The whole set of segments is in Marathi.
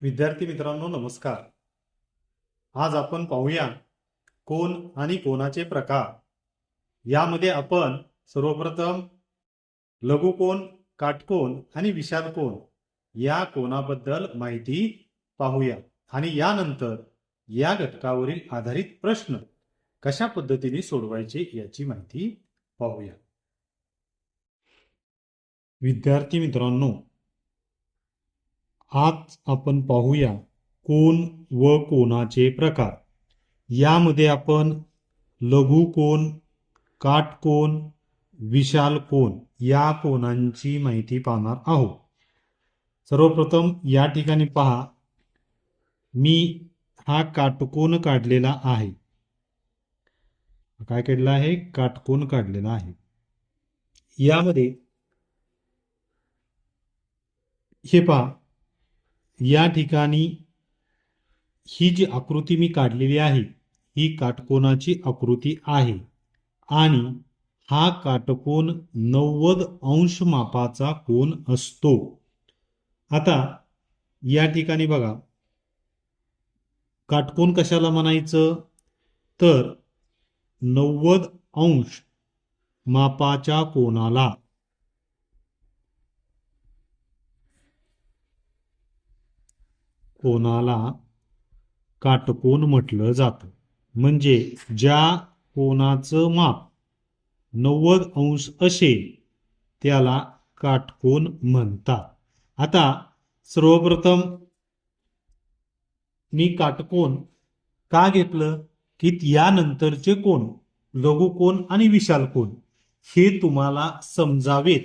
विद्यार्थी मित्रांनो नमस्कार. आज आपण पाहूया कोण आणि कोणाचे प्रकार. यामध्ये आपण सर्वप्रथम लघुकोण काटकोण आणि विशाल या कोणाबद्दल माहिती पाहूया. आणि यानंतर या घटकावरील आधारित प्रश्न कशा पद्धतीने सोडवायचे याची माहिती पाहूया. विद्यार्थी मित्रांनो आज आपण पाहूया कोण व कोणाचे प्रकार. यामध्ये आपण लघु कोण काटकोन विशाल कोण या कोणांची माहिती पाहणार आहोत. सर्वप्रथम या ठिकाणी पहा मी हा काटकोन काढलेला आहे. काय काढला आहे? काटकोन काढलेला आहे. यामध्ये हे पहा या ठिकाणी ही जी आकृती मी काढलेली आहे ही काटकोनाची आकृती आहे. आणि हा काटकोन नव्वद अंश मापाचा कोन असतो. आता या ठिकाणी बघा. काटकोन कशाला म्हणायचं? तर नव्वद अंश मापाच्या कोणाला कोणाला काटकोन म्हटलं जातं. म्हणजे ज्या कोणाचं माप नव्वद अंश असेल त्याला काटकोन म्हणतात. आता सर्वप्रथम मी काटकोन का घेतलं? की यानंतरचे कोण? लघुकोन आणि विशाल कोण हे तुम्हाला समजावेत.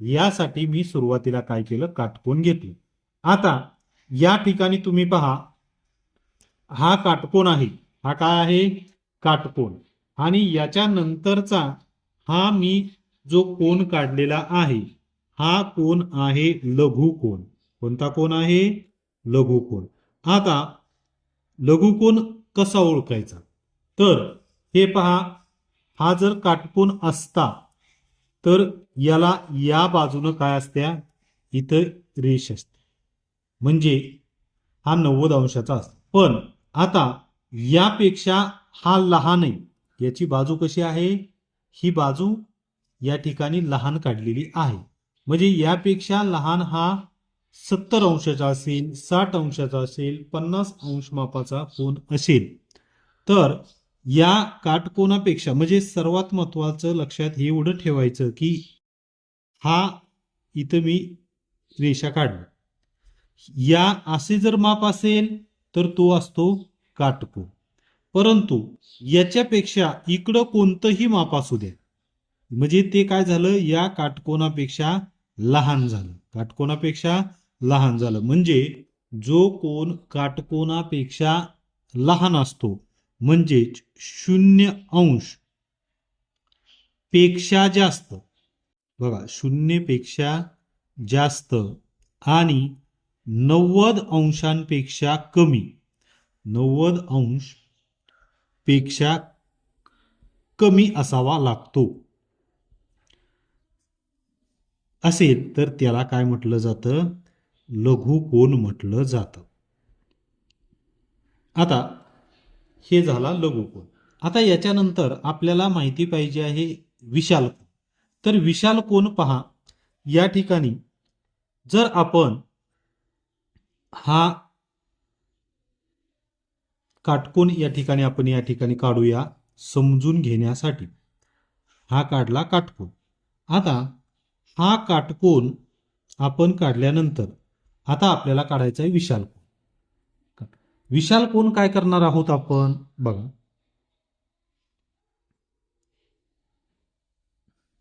यासाठी मी सुरुवातीला काय केलं? काटकोन घेतलं. आता या ठिकाणी तुम्ही पहा हा काटकोण आहे. हा काय आहे? काटकोण आणि याच्या नंतरचा हा मी जो कोण काढलेला आहे हा कोण आहे लघु कोण कोणता कोण आहे? लघु कोण आता लघु कोण कसा ओळखायचा? तर हे पहा हा जर काटकोण असता तर याला या बाजूनं काय असत्या? इथं रेष असते. म्हणजे हा नव्वद अंशाचा असतो. पण आता यापेक्षा हा लहान आहे. याची बाजू कशी आहे? ही बाजू या ठिकाणी लहान काढलेली आहे. म्हणजे यापेक्षा लहान हा सत्तर अंशाचा असेल साठ अंशाचा असेल पन्नास अंश मापाचा कोण असेल. तर या काटकोनापेक्षा म्हणजे सर्वात महत्वाचं लक्षात हे एवढं ठेवायचं की हा इथं मी रेषा काढली. या असे जर माप असेल तर तो असतो काटको. परंतु याच्यापेक्षा इकडं कोणतंही माप असू द्या म्हणजे ते काय झालं? या काटकोनापेक्षा लहान झालं. काटकोनापेक्षा लहान झालं. म्हणजे जो कोण काटकोनापेक्षा लहान असतो म्हणजेच शून्य अंशपेक्षा जास्त. बघा शून्यपेक्षा जास्त आणि नव्वद अंशांपेक्षा कमी. नव्वद अंशपेक्षा कमी असावा लागतो. असेल तर त्याला काय म्हटलं जातं? लघु कोण म्हटलं जातं. आता हे झाला लघु कोण आता याच्यानंतर आपल्याला माहिती पाहिजे आहे विशाल कोण तर विशाल कोण पहा. या ठिकाणी जर आपण हा काटकोन या ठिकाणी आपण या ठिकाणी काढूया समजून घेण्यासाठी. हा काढला काटकोन. आता हा काटकोन आपण काढल्यानंतर आता आपल्याला काढायचा आहे विशाल कोण विशाल कोण काय करणार आहोत आपण? बघा.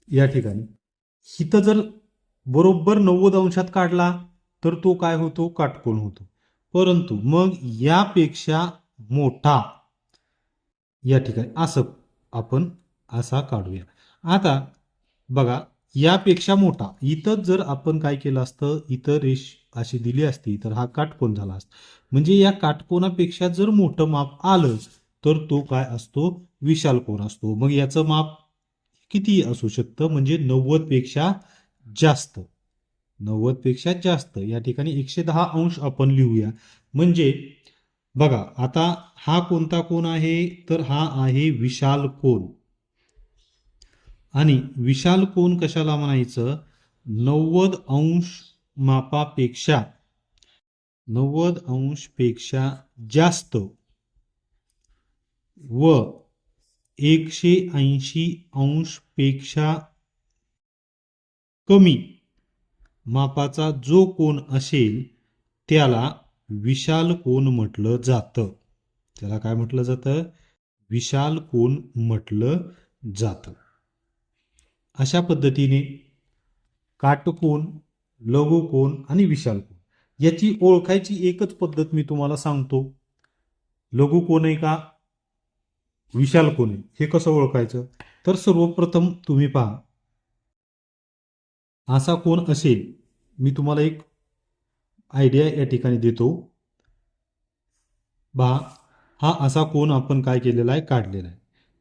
या ठिकाणी. इथं जर बरोबर नव्वद अंशात काढला तर तो काय होतो? काटकोन होतो. परंतु मग यापेक्षा मोठा या ठिकाणी असं आपण असा काढूया. आता बघा यापेक्षा मोठा इथं जर आपण काय केलं असतं इथं रेष अशी दिली असती तर हा काटकोन झाला असता. म्हणजे या काटकोणापेक्षा जर मोठं माप आलं तर तो काय असतो? विशालकोन असतो. मग याचं माप किती असू शकतं? म्हणजे नव्वदपेक्षा जास्त. नव्वदपेक्षा जास्त. या ठिकाणी एकशे दहा अंश आपण लिहूया. म्हणजे बघा आता हा कोणता कोण आहे? तर हा आहे विशाल कोण आणि विशाल कोण कशाला म्हणायचं? नव्वद अंश मापापेक्षा. नव्वद अंशपेक्षा जास्त. व एकशे ऐंशी अंशपेक्षा कमी. मापाचा जो कोण असेल त्याला विशाल कोण म्हटलं जातं. त्याला काय म्हटलं जातं? विशाल कोण म्हटलं जातं. अशा पद्धतीने काटकोण लघुकोण आणि विशाल कोण याची ओळखायची एकच पद्धत मी तुम्हाला सांगतो. लघुकोण आहे का? विशाल कोण आहे. हे कसं ओळखायचं? तर सर्वप्रथम तुम्ही पहा. असा कोण असेल मी तुम्हाला एक आयडिया या ठिकाणी देतो. बा हा असा कोण आपण काय केलेला आहे? काढलेला आहे.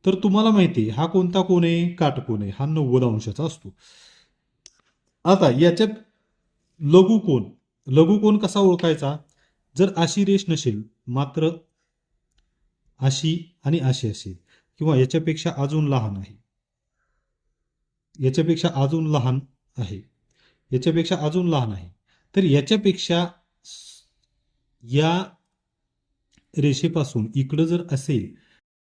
तर तुम्हाला माहिती आहे हा कोणता कोण आहे? काटकोन आहे. हा नव्वद अंशाचा असतो. आता याच्यात लघुकोन लघुकोन कसा ओळखायचा? जर अशी रेष नसेल मात्र अशी आणि अशी असेल किंवा याच्यापेक्षा अजून लहान आहे. याच्यापेक्षा अजून लहान आहे. याच्यापेक्षा अजून लहान आहे. तर याच्यापेक्षा या रेषेपासून इकडं जर असेल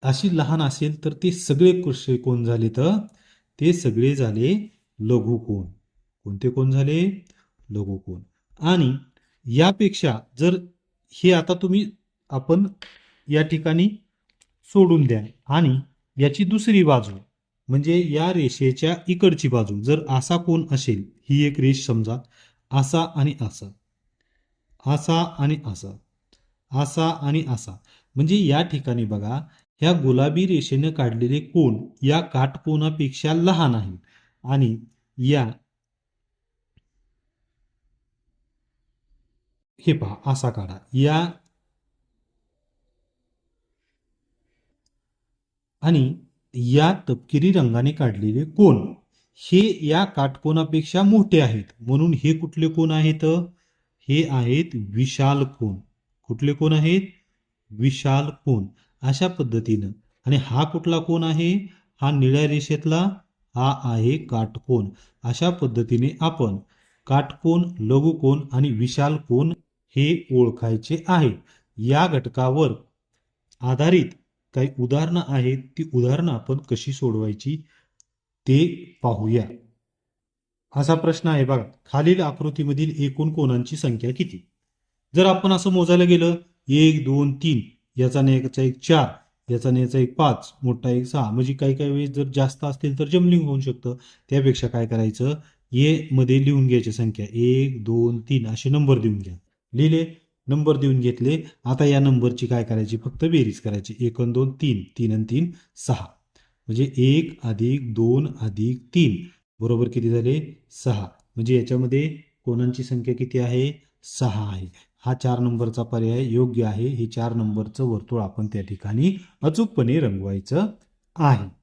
अशी लहान असेल तर ते सगळे कसे कोण झाले तर? ते सगळे झाले लघुकोण कोणते कोण झाले? लघुकोण आणि यापेक्षा जर हे आता तुम्ही आपण या ठिकाणी सोडून द्या आणि याची दुसरी बाजू म्हणजे या रेषेच्या इकडची बाजू जर असा कोण असेल ही एक रेष समजा असा आणि असा असा आणि असा असा आणि असा म्हणजे या ठिकाणी बघा ह्या गुलाबी रेषेने काढलेले कोण या काटकोनापेक्षा लहान आहेत. आणि या हे पहा असा काढा. या आणि या तपकिरी रंगाने काढलेले कोण? हे या काटकोनापेक्षा मोठे आहेत. म्हणून हे कुठले कोण आहेत? हे आहेत विशाल कोण. कुठले कोण आहेत? विशाल कोण. अशा पद्धतीनं. आणि हा कुठला कोण आहे? हा निळ्या रेषेतला हा आहे काटकोन. अशा पद्धतीने आपण काटकोन लघुकोन आणि विशाल कोन हे ओळखायचे आहे. या घटकावर आधारित काही उदाहरणं आहेत ती उदाहरणं आपण कशी सोडवायची ते पाहूया. असा प्रश्न आहे बघा खालील आकृतीमधील एकूण कोणांची संख्या किती? जर आपण असं मोजायला गेलं एक दोन तीन याचा याचा एक चार याचा नेचा एक पाच मोठा एक सहा म्हणजे काही काही वेळेस जर जास्त असतील तर जमलिंग होऊ शकतं. त्यापेक्षा काय करायचं? ये मध्ये लिहून घ्यायची संख्या. एक दोन तीन असे नंबर देऊन घ्या. लिहिले? नंबर देऊन घेतले. आता या नंबरची काय करायची? फक्त बेरीज करायची. एक आणि दोन तीन. तीन आणि तीन सहा. म्हणजे एक अधिक दोन अधिक तीन. बरोबर किती झाले? सहा. म्हणजे याच्यामध्ये कोणांची संख्या किती आहे? सहा आहे. हा चार नंबरचा पर्याय योग्य आहे. हे चार नंबरचं वर्तुळ आपण त्या ठिकाणी अचूकपणे रंगवायचं आहे.